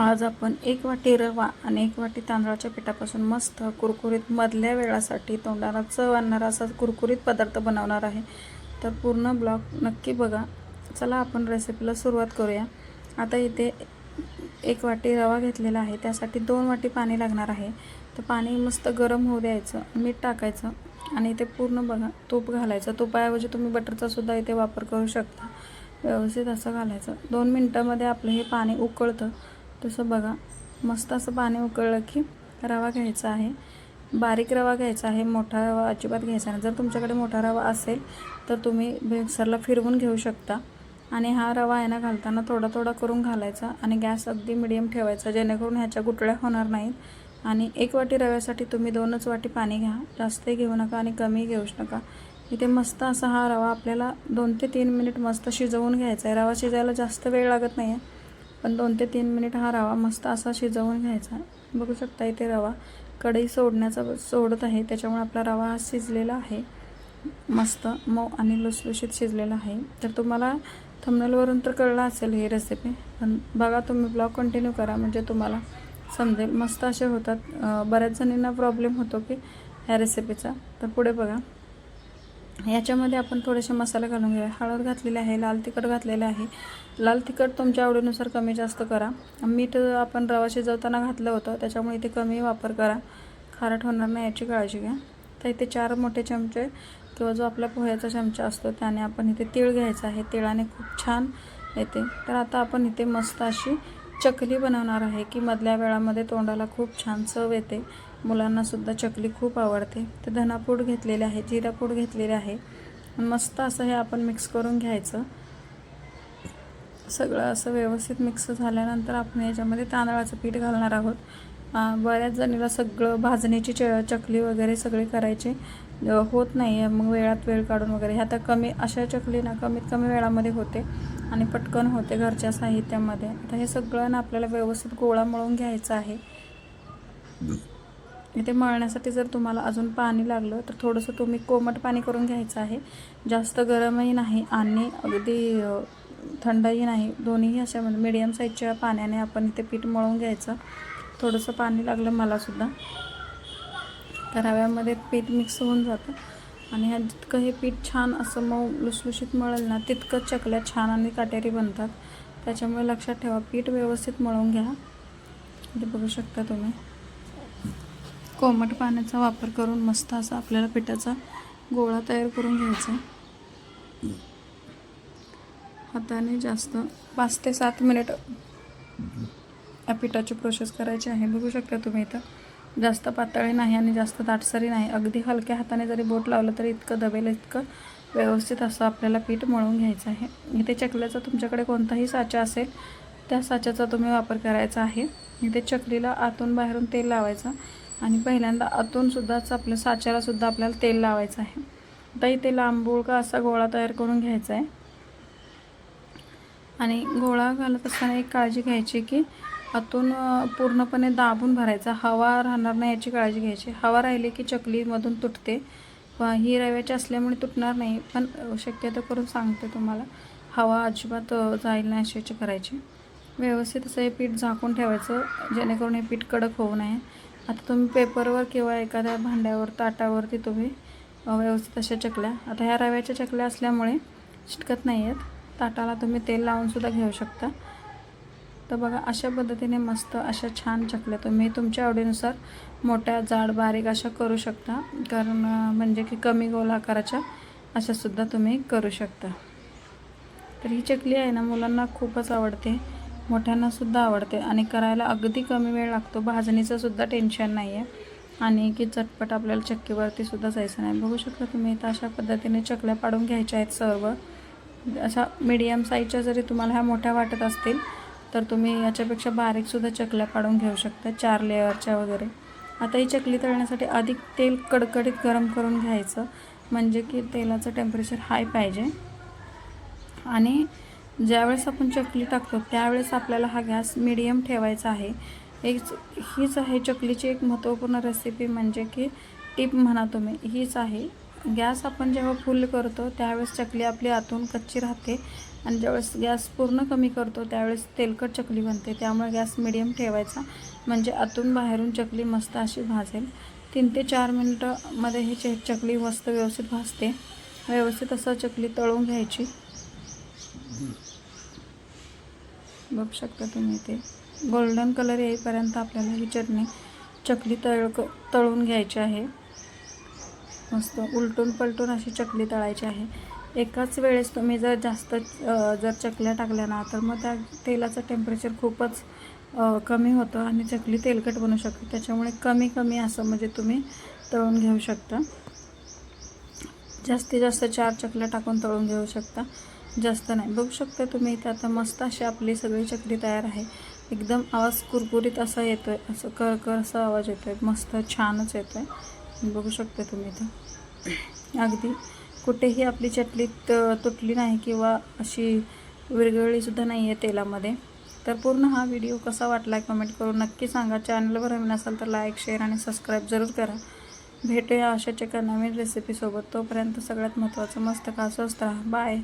आज आपण एक वाटी रवा आणि एक वाटी तांदळाच्या पिठापासून मस्त कुरकुरीत मधल्या वेळासाठी तोंडाला चव आणणारा असा कुरकुरीत पदार्थ बनवणार आहे. तर पूर्ण ब्लॉग नक्की बघा. चला आपण रेसिपीला सुरुवात करूया. आता इथे एक वाटी रवा घेतलेला आहे. त्यासाठी दोन वाटी पाणी लागणार आहे. तर पाणी मस्त गरम होऊ द्यायचं मीठ टाकायचं आणि इथे पूर्ण बघा तूप घालायचं. तुपाऐवजी तुम्ही बटरचा सुद्धा इथे वापर करू शकता. व्यवस्थित असं घालायचं. दोन मिनटामध्ये आपलं हे पाणी उकळतं. तसं बघा. मस्त असं पाणी उकळलं की रवा घ्यायचा आहे. बारीक रवा घ्यायचा आहे. मोठा रवा अजिबात घ्यायचा नाही. जर तुमच्याकडे मोठा रवा असेल तर तुम्ही मिक्सरला फिरवून घेऊ शकता. आणि हा रवा आहे ना घालताना थोडा थोडा करून घालायचा आणि गॅस अगदी मिडियम ठेवायचा जेणेकरून ह्याच्या गुटळ्या होणार नाहीत. आणि एक वाटी रव्यासाठी तुम्ही दोनच वाटी पाणी घ्या. जास्तही घेऊ नका आणि कमी घेऊच नका. इथे मस्त असा हा रवा आपल्याला दोन ते तीन मिनिट मस्त शिजवून घ्यायचा आहे. रवा शिजायला जास्त वेळ लागत नाही आहे पण दोन ते तीन मिनिट हा रवा मस्त असा शिजवून घ्यायचा. बघू शकता इथे रवा कढई सोडण्याचा सोडत आहे त्याच्यामुळे आपला रवा हा शिजलेला आहे. मस्त मऊ आणि लुसलुशीत शिजलेला आहे. तर तुम्हाला थमनलवरून तर कळलं असेल ही रेसिपी पण बघा तुम्ही ब्लॉग कंटिन्यू करा म्हणजे तुम्हाला समजेल. मस्त असे होतात. बऱ्याच जणींना प्रॉब्लेम होतो की ह्या रेसिपीचा तर पुढे बघा. याच्यामध्ये आपण थोडेसे मसाले घालून घेऊया. हळद घातलेली आहे लाल तिखट घातलेले आहे. लाल तिखट तुमच्या आवडीनुसार कमी जास्त करा. मीठ आपण रवा शिजवताना घातलं होतं त्याच्यामुळे इथे कमी वापर करा. खारट होणार नाही याची काळजी घ्या. तर इथे चार मोठे चमचे किंवा जो आपला पोह्याचा चमचा असतो त्याने आपण इथे तीळ घ्यायचा आहे. तिळाने खूप छान येते. तर आता आपण इथे मस्त अशी चकली बनवणार आहे की मधल्या वेळामध्ये तोंडाला खूप छान चव येते. मुलांनासुद्धा चकली खूप आवडते. तर धनापूड घेतलेले आहे जिरापूड घेतलेले आहे. मस्त असं हे आपण मिक्स करून घ्यायचं. सगळं असं व्यवस्थित मिक्स झाल्यानंतर आपण याच्यामध्ये तांदळाचं पीठ घालणार आहोत. बऱ्याच जणीला सगळं भाजणीची च चकली वगैरे सगळे करायचे. होत नाही आहे मग वेळात वेळ काढून वगैरे. ह्या आता कमी अशा चकली ना कमीत कमी वेळामध्ये होते. आणि पटकन होते घरच्या साहित्यामध्ये. आता हे सगळं ना आपल्याला व्यवस्थित गोळा मळून घ्यायचं आहे. इथे मळण्यासाठी जर तुम्हाला अजून पाणी लागलं तर थोडंसं तुम्ही कोमट पाणी करून घ्यायचं आहे. जास्त गरमही नाही आणि अगदी थंडही नाही. दोन्हीही अशा म्हणजे मिडियम साईजच्या पाण्याने आपण इथे पीठ मळून घ्यायचं. थोडंसं पाणी लागलं मलासुद्धा. तर रव्यामध्ये पीठ मिक्स होऊन जातं. आणि ह्या जितकं हे पीठ छान असं मऊ लुसलुशीत मळेल ना तितकं चकल्या छान आणि काटेरी बनतात. त्याच्यामुळे लक्षात ठेवा पीठ व्यवस्थित मळून घ्या. ते बघू शकता तुम्ही. कोमट पाण्याचा वापर करून मस्त असा आपल्याला पिठाचा गोळा तयार करून घ्यायचा हाताने जास्त पाच ते सात मिनिट या पिठाची प्रोसेस करायची आहे. बघू शकता तुम्ही इथं. जास्त पातळी नाही आणि जास्त दाटसरी नाही. अगदी हलक्या हाताने जरी बोट लावलं तरी इतकं दबेल इतकं व्यवस्थित असं आपल्याला पीठ मळून घ्यायचं आहे. इथे चकल्याचा तुमच्याकडे कोणताही साचा असेल त्या साच्याचा तुम्ही वापर करायचा आहे. इथे चकलीला आतून बाहेरून तेल लावायचं आणि पहिल्यांदा आतूनसुद्धाच आपल्या साच्यालासुद्धा आपल्याला तेल लावायचं आहे. आता इथे लांबूळका असा गोळा तयार करून घ्यायचा आहे. आणि गोळा घालत असताना एक काळजी घ्यायची की आतून पूर्णपणे दाबून भरायचा. हवा राहणार नाही याची काळजी घ्यायची. हवा राहिली की चकलीमधून तुटते. ही रव्याची असल्यामुळे तुटणार नाही. पण शक्यतो करून सांगते तुम्हाला. हवा अजिबात जाईल नाही अशाची याची करायची. व्यवस्थित असं हे पीठ झाकून ठेवायचं जेणेकरून हे पीठ कडक होऊ नये. आता तुम्ही पेपरवर किंवा एखाद्या भांड्यावर ताटावरती तुम्ही व्यवस्थित अशा चकल्या. आता ह्या रव्याच्या चकल्या असल्यामुळे चिटकत नाही आहेत. ताटाला तुम्ही तेल लावूनसुद्धा घेऊ शकता. तर बघा अशा पद्धतीने मस्त अशा छान चकल्या तुम्ही तुमच्या आवडीनुसार मोठ्या जाड बारीक अशा करू शकता. कारण म्हणजे की कमी गोल आकाराच्या अशासुद्धा तुम्ही करू शकता. तर ही चकली आहे ना मुलांना खूपच आवडते. मोठ्यांनासुद्धा आवडते. आणि करायला अगदी कमी वेळ लागतो. भाजणीचंसुद्धा टेन्शन नाही आहे आणि की चटपट आपल्याला चक्कीवरती सुद्धा जायचं नाही. बघू शकता तुम्ही इथं अशा पद्धतीने चकल्या पाडून घ्यायच्या आहेत सर्व. अशा मीडियम साईजच्या जरी तुम्हाला ह्या मोठ्या वाटत असतील तर तुम्ही याच्यापेक्षा बारीकसुद्धा चकल्या पाडून घेऊ शकता चार लेअरच्या वगैरे. आता ही चकली तळण्यासाठी अधिक तेल कडकडीत गरम करून घ्यायचं म्हणजे की तेलाचं टेम्परेचर हाय पाहिजे. आणि ज्यावेळेस आपण चकली टाकतो त्यावेळेस आपल्याला हा गॅस मिडियम ठेवायचा आहे. एक हीच आहे चकलीची एक महत्त्वपूर्ण रेसिपी म्हणजे की टीप म्हणा तुम्ही हीच आहे. गॅस आपण जेव्हा फुल करतो त्यावेळेस चकली आपली आतून कच्ची राहते. आणि ज्यावेळेस गॅस पूर्ण कमी करतो त्यावेळेस तेलकट चकली बनते. त्यामुळे गॅस मिडियम ठेवायचा. म्हणजे आतून बाहेरून चकली मस्त अशी भाजेल. तीन ते चार मिनटामध्ये ही चे चकली मस्त व्यवस्थित भाजते. व्यवस्थित असं चकली तळून घ्यायची. बघू शकता तुम्ही ते. गोल्डन कलर येईपर्यंत आपल्याला ही चटणी चकली तळ तळून घ्यायची आहे. मस्त उलटून पलटून अशी चकली तळायची आहे. एकाच वेळेस तुम्ही जर जास्त जर चकल्या टाकल्या ना तर मग त्या तेलाचं टेम्परेचर खूपच कमी होतं आणि चकली तेलकट बनू शकते. त्याच्यामुळे कमी कमी असं म्हणजे तुम्ही तळून घेऊ शकता. जास्तीत जास्त चार चकल्या टाकून तळून घेऊ शकता. जास्त नाही. बघू शकता तुम्ही इथे आता मस्त अशी आपली सगळी चकली तयार आहे. एकदम आवाज कुरकुरीत असा येतो आहे असं कर कर असा आवाज येतो आहे मस्त छानच येतो आहे बघू शकता तुम्ही इथं. अगदी. कुठेही आपली चटलीत तुटली नाही किंवा अशी विरघळलीसुद्धा नाही आहे तेलामध्ये. तर पूर्ण हा व्हिडिओ कसा वाटला कमेंट करून नक्की सांगा. चॅनलवर नवीन असाल तर लाईक शेअर आणि सबस्क्राईब जरूर करा. भेटूया अशाच एका नवीन रेसिपीसोबत तोपर्यंत सगळ्यात महत्त्वाचं मस्त का स्वस्त राहा. बाय.